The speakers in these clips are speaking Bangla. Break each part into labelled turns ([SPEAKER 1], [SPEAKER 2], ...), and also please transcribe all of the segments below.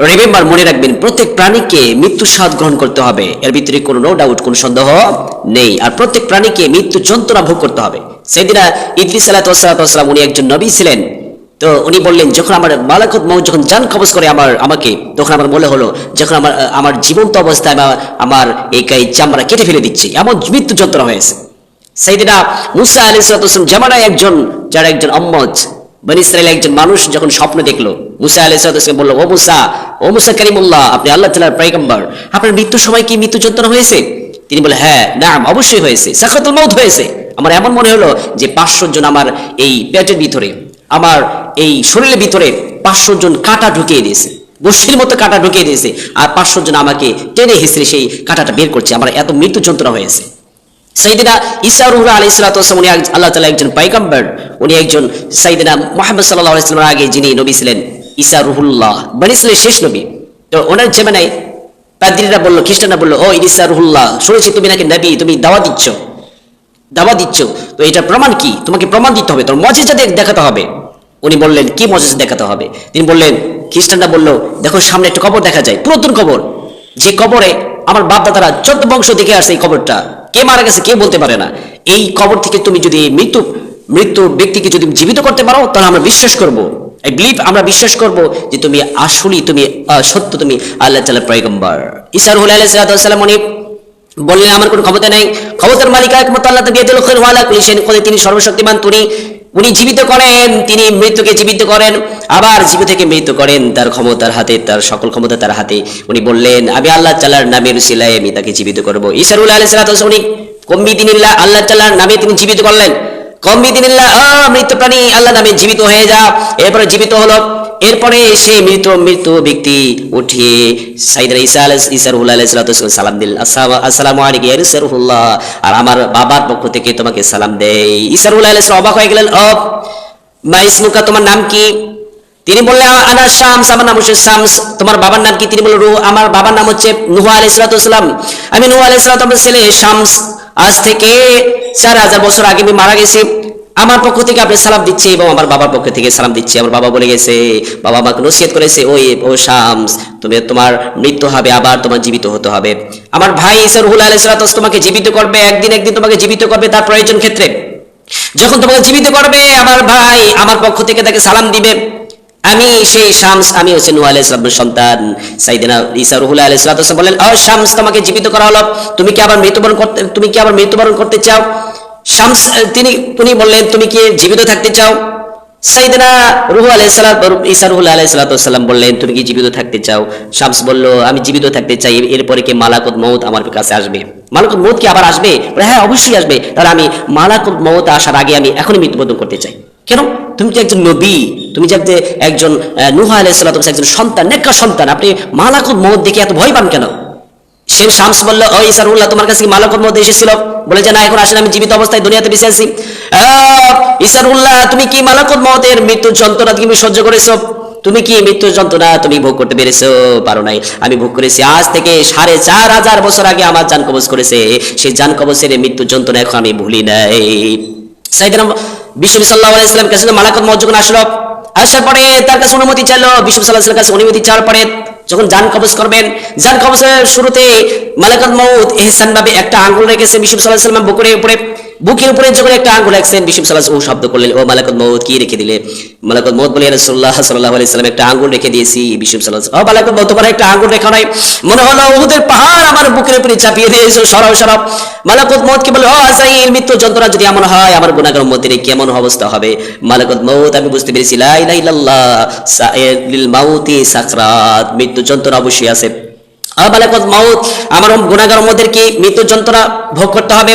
[SPEAKER 1] রিমেম্বার মনে রাখবেন, প্রত্যেক প্রাণীকে মৃত্যুর স্বাদ গ্রহণ করতে হবে। এর ভিতরে কোনো নো ডাউট কোনো সন্দেহ নেই। আর প্রত্যেক প্রাণীকে মৃত্যু যন্ত্রণা ভোগ করতে হবে। সেদিনা ইদ্রিস সালাতাম উনি একজন নবী ছিলেন। তো উনি বললেন, যখন আমার মালাকত মৌ যখন জান কবজ করে আমার, আমাকে, তখন আমার মনে হলো, যখন আমার আমার জীবন্ত অবস্থায় আমার- আমার এই গায়ে চামড়া কেটে ফেলে দিচ্ছে। এমন মৃত্যু যন্ত্রণা হয়েছে। সেইদিনা মুসা আলী সালাম, জামানায় একজন, যারা একজন অম্মজ বনি ইসরায়েল একজন মানুষ যখন স্বপ্ন দেখল, মুসা আলী সালাম বলল, ও মুসা ও মুসা করিমুল্লাহ, আপনি আল্লাহ তালার পয়গম্বর। আপনার মৃত্যুর সময় কি মৃত্যু যন্ত্রণা হয়েছে? তিনি বলে হ্যাঁ না অবশ্যই হয়েছে। সাখাতুল মৌত হয়েছে। আমার এমন মনে হলো যে পাঁচশো জন আমার এই পেটের ভিতরে, আমার এই শরীরের ভিতরে পাঁচশো জন কাঁটা ঢুকিয়ে দিয়েছে। বসির মতো কাঁটা ঢুকিয়ে দিয়েছে। আর পাঁচশো জন আমাকে টেনে হেসড়ে সেই কাঁটাটা বের করছে। আমার এত মৃত্যু যন্ত্রণা হয়েছে। সাইদিনা ইসা রুহুল আলী সালাতাম উনি আল্লাহ তালা একজন পাইকাম্বার উনি একজন সাইদিনা মোহাম্মদ সাল্লাহ ইসলামের আগে যিনি নবী ছিলেন ইসা রুহুল্লাহ। বানি ইসলামের শেষ নবী। তো ওনার যেমানায় পাদ্রীরা বলল, খ্রিস্টানরা বলল, ও ইসা রুহুল্লাহ, শুনেছি তুমি নাকি নবী, তুমি দাওয়া দিচ্ছ। দাওয়া দিচ্ছ। তো এটা প্রমাণ কি? তোমাকে প্রমাণ দিতে হবে, তোমার মজেজা দেখ- দেখাতে হবে। উনি বললেন, কি মজেজা দেখাতে হবে? তিনি বললেন, খ্রিস্টানরা বলল, দেখো, সামনে একটা কবর দেখা যায়, পুরাতন কবর। যে কবরে আমার বাপ দাদারা চোদ্দ বংশ দেখে আসছে এই কবরটা কে মারা গেছে কে বলতে পারে না? এই কবর থেকে তুমি যদি মৃত্যু মৃত্যু ব্যক্তিকে যদি জীবিত করতে পারো, তাহলে আমরা বিশ্বাস করব। এই বিলিভ আমরা বিশ্বাস করব যে তুমি আসলেই তুমি সত্য তুমি আল্লাহ তালা পয়গম্বর। ইসার হুল আলাইসালাম উনি বললেন, আমার কোনো ক্ষমতা নেই। ক্ষমতার মালিক একমত আল্লাহ বিয়াদুল তিনি সর্বশক্তিমান, তিনি উনি জীবিত করেন, তিনি মৃত্যুকে জীবিত করেন, আবার জীবিত থেকে মৃত্যু করেন তার ক্ষমতার হাতে, তার সকল ক্ষমতা তার হাতে। উনি বললেন, আমি আল্লাহ তাআলার নামের সিলাই আমি তাকে জীবিত করব। ইসারুল আলাইহিস সালাতু উনি কম্বি দিনিল্লাহ আল্লাহ তাআলার নামে তিনি জীবিত করলেন। কম্বি দিনিল্লাহ, আহ, মৃত্যু প্রাণী আল্লাহ নামে জীবিত হয়ে যা। এরপরে জীবিত হলো এরপরে সে মৃত মৃত ব্যক্তি উঠিয়ে সাইদরা ঈসা রুহুল আলাইহিস সালাম দিল। আসসালামু আলাইকুম রাসূলুল্লাহ। আর আমার বাবার পক্ষ থেকে তোমাকে সালাম দেই। ঈসা রুহুল আলাইহিস অবাক হয়ে গেলেন ও মা ইসমুকা, তোমার নাম কি? তিনি বললেন, "আ- আনা শামস, আমার নাম হচ্ছে শামস। তোমার বাবার নাম কি? তিনি বললেন, রুহ, আমার বাবার নাম হচ্ছে নুহা আলাইহিস সালাতু ওয়াস সালাম আমি নুহা ওয়াস ছেলে শামস। আজ থেকে চার হাজার বছর আগে আমি মারা গেছি। আমার পক্ষ থেকে আপনি সালাম দিচ্ছি এবং আমার বাবার পক্ষ থেকে সালাম দিচ্ছি। আমার বাবা বলে গেছে, বাবা আমাকে নসিহত করেছে, ওই, ও শামস, তুমি তোমার মৃত্যু হবে, আবার তোমার জীবিত হতে হবে। আমার ভাই সালাতু ওয়াস তোমাকে জীবিত করবে, একদিন একদিন তোমাকে জীবিত করবে তার প্রয়োজন ক্ষেত্রে। যখন তোমাকে জীবিত করবে, আমার ভাই আমার পক্ষ থেকে তাকে সালাম দিবে। আমি সেই শামস, আমি হচ্ছে নূহ আলাইহিস সালামের সন্তান। সাইদিনা ঈসা রুহুল ওয়াস বললেন ও শামস, তোমাকে জীবিত করা হলো। তুমি কি আবার মৃত্যুবরণ করতে, তুমি কি আবার মৃত্যুবরণ করতে চাও? শামস তিনি তিনি বললেন, তুমি কি জীবিত থাকতে চাও? সাইদনা রুহু আলাইহিস সালাত ঈসা রুহুল ওয়াসসালাম বললেন, তুমি কি জীবিত থাকতে চাও? শামস বলল, আমি জীবিত থাকতে চাই এরপরে কি মালাকুত মউত আমার কাছে আসবে? মালাকুত মউত কি আবার আসবে? হ্যাঁ অবশ্যই আসবে। তাহলে আমি মালাকুত মউত আসার আগে আমি এখনই মৃত্যুবরণ করতে চাই। কেন? তুমি তো একজন নবী। তুমি যে একজন নূহ আলাইহিস সালাতু একজন সন্তান, নেককার সন্তান, আপনি মালাকুত মউত দেখে এত ভয় পান কেন? সে শামস বলল, ও ইসারুল্লাহ তোমার কাছে কি মালাকুত মধ্যে এসেছিল? বলে যে, না, এখন আসলে আমি জীবিত অবস্থায় দুনিয়াতে বেঁচে আছি। ইসারুল্লাহ তুমি কি মালাকুত মতের মৃত্যুর যন্ত্রণা তুমি সহ্য করেছ? তুমি কি মৃত্যুর যন্ত্রণা তুমি ভোগ করতে পেরেছ? পারো নাই, আমি ভোগ করেছি। আজ থেকে সাড়ে চার হাজার বছর আগে আমার জান কবজ করেছে। সেই জান কবজের মৃত্যুর যন্ত্রণা এখন আমি ভুলি নাই। সাইদিনা বিশ্ব সাল্লাহ আলাইসলাম কাছে মালাকত যখন আসলো, আসার পরে তার কাছে অনুমতি চাইলো বিশ্ব সাল্লাহ কাছে অনুমতি চাওয়ার পরে যখন যান কবজ করবেন, যান কবজের শুরুতে মালাকাত মৌত এহসান ভাবে একটা আঙ্গুল রেখেছে বিশ্ব সাল্লাহ সাল্লাম বুকের উপরে। বুকের উপরে যখন একটা আঙ্গুল রাখছেন বিশুব সাল্লাহ ও শব্দ করলেন, ও মালাকাত মউত কি রেখে দিলে? মালাকাত মউত বলে রাসূলুল্লাহ সাল্লাল্লাহু আলাইহি সাল্লাম একটা আঙ্গুল রেখে দিয়েছি বিশুব সাল্লাহ ও মালাকাত মউত, তোমার একটা আঙ্গুল রেখা নাই মনে হলো উহুদের পাহাড় আমার বুকের উপরে চাপিয়ে দিয়েছ সরাও সরাও মালাকুত মউত কি বলে, ও আজাইল, মৃত্যু যন্ত্রণা যদি এমন হয়, আমার গুনাহগার মধ্যে কেমন অবস্থা হবে? মালাকুত মউত, আমি বুঝতে পেরেছি, লা ইলাহা ইল্লাল্লাহ সাইলিল মাউতি সাকরাত মৃত্যু যন্ত্রণা অবশ্যই আছে। আমার গুনাহগার মধ্যে কি মৃত্যু যন্ত্রণা ভোগ করতে হবে?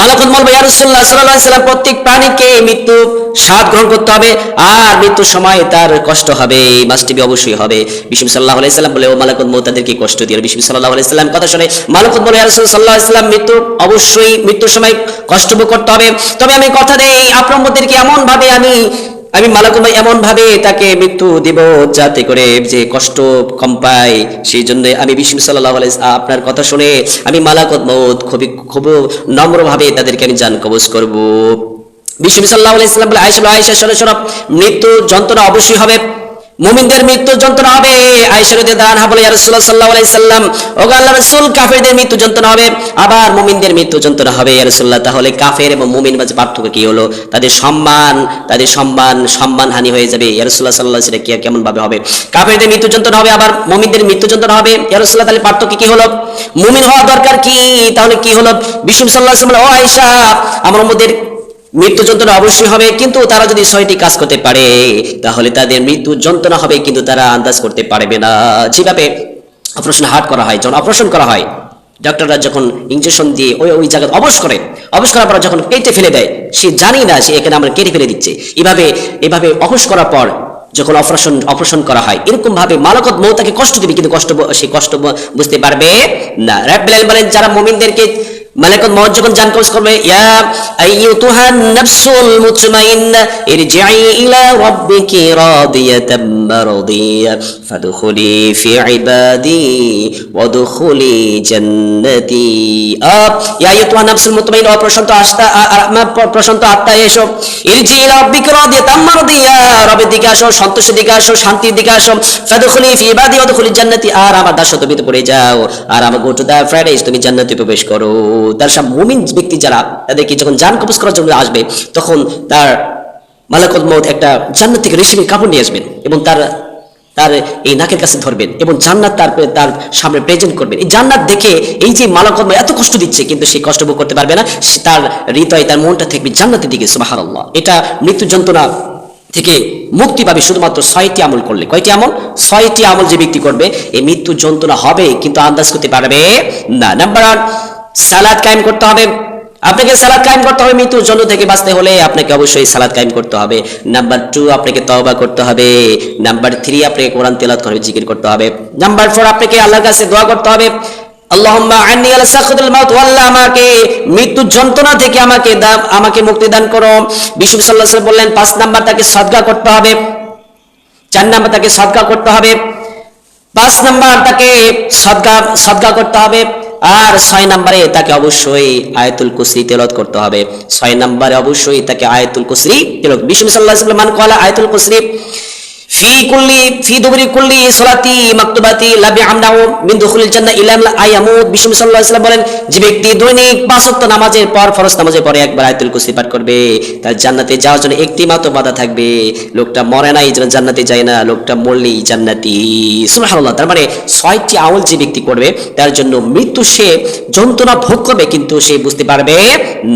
[SPEAKER 1] মালাকুল মল ভাই রসুল্লাহ সাল্লাহ সাল্লাম, প্রত্যেক প্রাণীকে মৃত্যু স্বাদ গ্রহণ করতে হবে আর মৃত্যুর সময় তার কষ্ট হবে এই অবশ্যই হবে। সাল্লাহ বলে, ও মালাকুল মৌ তাদেরকে কষ্ট দিয়ে বিষ্ণু সাল্লাহ কথা শুনে, মালাকুল ইয়া রাসূল সাল্লাম, মৃত্যু অবশ্যই, মৃত্যুর সময় কষ্ট করতে হবে। তবে আমি কথা দেই, আপনার মধ্যে এমন ভাবে আমি আমি মালাকুমাই এমন ভাবে তাকে মৃত্যু দিব যাতে করে যে কষ্ট কম পায়, সেই জন্য আমি বিষ্ণু সাল্লাহ আপনার কথা শুনে আমি মালাকত মৌত খুবই খুব নম্রভাবে তাদেরকে আমি জান কবজ করব। বিষ্ণু সাল্লাহ আলাইসাল্লাম বলে আয়সা আয়সা সরে সরব মৃত্যু যন্ত্রণা অবশ্যই হবে। মুমিনদের মৃত্যু যন্ত্রণা হবে। রাদিয়াল্লাহু আনহা বলে রাসূলুল্লাহ সাল্লাল্লাহু আলাইহি সাল্লাম, ওগো আল্লাহর রাসূল, কাফেরদের মৃত্যু যন্ত্রণা হবে। আবার মুমিনদের মৃত্যু যন্ত্রণা হবে, ইয়া রাসূলুল্লাহ, তাহলে কাফের এবং মুমিন মাঝে পার্থক্য কি হলো? তাদের সম্মান তাদের সম্মান সম্মান হানি হয়ে যাবে। ইয়া রাসূলুল্লাহ সাল্লাল্লাহু আলাইহি ওয়াসাল্লাম কেমন ভাবে হবে? কাফেরদের মৃত্যু যন্ত্রণা হবে, আবার মুমিনদের মৃত্যু যন্ত্রণা হবে। ইয়া রাসূলুল্লাহ, তাহলে পার্থক্য কি হলো? মুমিন হওয়া দরকার কি? তাহলে কি হলো? বিষ্ণু সাল্লাল্লাহু আলাইহি ওয়াসাল্লাম ও আয়েশা, আমার মধ্যে মৃত্যু যন্ত্রণা অবশ্যই হবে, কিন্তু তারা যদি ছয়টি কাজ করতে পারে, তাহলে তাদের মৃত্যু যন্ত্রণা হবে, কিন্তু তারা আন্দাজ করতে পারবে না। যেভাবে অপারেশন হার্ট করা হয়, যখন অপারেশন করা হয় ডাক্তাররা যখন ইঞ্জেকশন দিয়ে ওই ওই জায়গায় অবশ করে, অবশ করার পর যখন কেটে ফেলে দেয়, সে জানি না সে এখানে আমরা কেটে ফেলে দিচ্ছে। এভাবে এভাবে অবশ করার পর যখন অপারেশন অপারেশন করা হয় এরকম ভাবে মালকত মৌ তাকে কষ্ট দিবে, কিন্তু কষ্ট সে কষ্ট বুঝতে পারবে না। রাব্বিল বলেন যারা মুমিনদেরকে মালাকুল মউত যখন জান কবজ করবে, ইয়া আইয়ুতুহান নাফসুল মুতমাইন্না ইরজিই ইলা রাব্বিকি রাদিয়াতাম মারদিয়া ফাদখুলি ফি ইবাদি ওয়াদখুলি জান্নাতি। আপ ইয়া আইয়ুতুহান নাফসুল মুতমাইন্না ও প্রশান্ত আত্মা আমার প্রশান্ত আত্মা, এসো। ইরজি ইলা রাব্বিকি রাদিয়াতাম মারদিয়া রবের দিকে আসো, সন্তোষের দিকে আসো, শান্তির দিকে আসো। ফাদখুলি ফি ইবাদি ওয়াদখুলি জান্নাতি, আর আমার দাসত্ব তুমি পড়ে যাও। আর আমার গো টু দা ফ্রাইডেজ তুমি জান্নাতে প্রবেশ করো। তার সব মুমিন ব্যক্তি যারা তাদেরকে যখন জান কবজ করার জন্য আসবে, তখন তার মালাকুল মউত একটা জান্নাত থেকে রেশমি কাপড় নিয়ে আসবেন এবং তার তার এই নাকের কাছে ধরবেন এবং জান্নাত তার তার সামনে প্রেজেন্ট করবেন। এই জান্নাত দেখে এই যে মালাকুল এত কষ্ট দিচ্ছে, কিন্তু সে কষ্ট ভোগ করতে পারবে না। সে তার হৃদয় তার মনটা থাকবে জান্নাতের দিকে, সুবহানাল্লাহ। এটা মৃত্যু যন্ত্রণা থেকে মুক্তি পাবে শুধুমাত্র ছয়টি আমল করলে। কয়টি আমল? ছয়টি আমল যে ব্যক্তি করবে, এই মৃত্যু যন্ত্রণা হবে, কিন্তু আন্দাজ করতে পারবে না। নাম্বার ওয়ান সালাদ কায়েম করতে হবে। আপনাকে সালাদ কায়েম করতে হবে, মৃত্যুর জন্য থেকে বাঁচতে হলে আপনাকে অবশ্যই সালাদ কায়েম করতে হবে। নাম্বার টু আপনাকে তওবা করতে হবে। নাম্বার থ্রি আপনাকে কোরআন তেলাত করে জিকির করতে হবে। নাম্বার ফোর আপনাকে আল্লাহর কাছে দোয়া করতে হবে। আমাকে মৃত্যু যন্ত্রণা থেকে আমাকে আমাকে করো। বললেন, পাঁচ নাম্বার তাকে করতে হবে। চার নাম্বার তাকে করতে হবে। পাঁচ নাম্বার সদকা করতে হবে। আর ছয় নম্বরে তাকে অবশ্যই আয়তুল কুসরি তেলত করতে হবে। ছয় নম্বরে অবশ্যই তাকে আয়াতুল কুসরি তেলত বিষ্ণু সাল্লাহ মান কলা আয়তুল কুসরি ফি কুল্লি, ফি দুবরি কুল্লি সলাতি মাকতুবাতি লাবি আমনাউ মিন দুখুলিল জান্নাহ ইলা আয়ামুত বিষ্ণু সাল্লাল্লাহু আলাইহি ওয়াসাল্লাম বলেন, যে ব্যক্তি দৈনিক পাঁচ ওয়াক্ত নামাজের পর, ফরজ নামাজের পরে একবার আয়াতুল কুরসি পাঠ করবে, তার জান্নাতে যাওয়ার জন্য একটি মাত্র বাধা থাকবে, লোকটা মরে নাই, যেন জান্নাতে যায় না, লোকটা মরলেই জান্নাতি। সুবহানাল্লাহ, তার মানে ছয়টি আমল যে ব্যক্তি করবে, তার জন্য মৃত্যু সে যন্ত্রণা ভোগ করবে, কিন্তু সে বুঝতে পারবে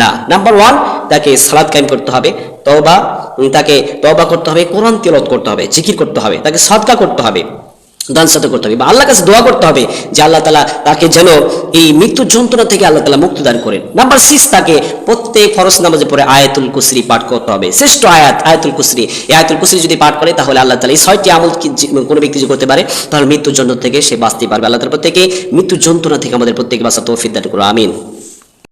[SPEAKER 1] না। নাম্বার ওয়ান তাকে সালাদ কায়েম করতে হবে। উম, তাকে তওবা করতে হবে কোরআন তেলাওয়াত করতে হবে জিকির করতে হবে তাকে সদকা করতে হবে দান সাথে করতে হবে বা আল্লাহর কাছে দোয়া করতে হবে যে আল্লাহ তালা তাকে যেন এই মৃত্যু যন্ত্রণা থেকে আল্লাহ তালা মুক্তি দান করেন। নাম্বার সিক্স তাকে প্রত্যেক ফরজ নামাজে পরে আয়াতুল কুসরি পাঠ করতে হবে। শ্রেষ্ঠ আয়াত আয়াতুল কুসরি। এই আয়াতুল কুসরি যদি পাঠ করে তাহলে আল্লাহ তালা এই ছয়টি আমল কোনো ব্যক্তি যদি করতে পারে তাহলে মৃত্যু যন্ত্র থেকে সে বাঁচতে পারবে। আল্লাহ তালা প্রত্যেকে মৃত্যু যন্ত্রণা থেকে আমাদের প্রত্যেকে বাঁচা দান করো আমিন।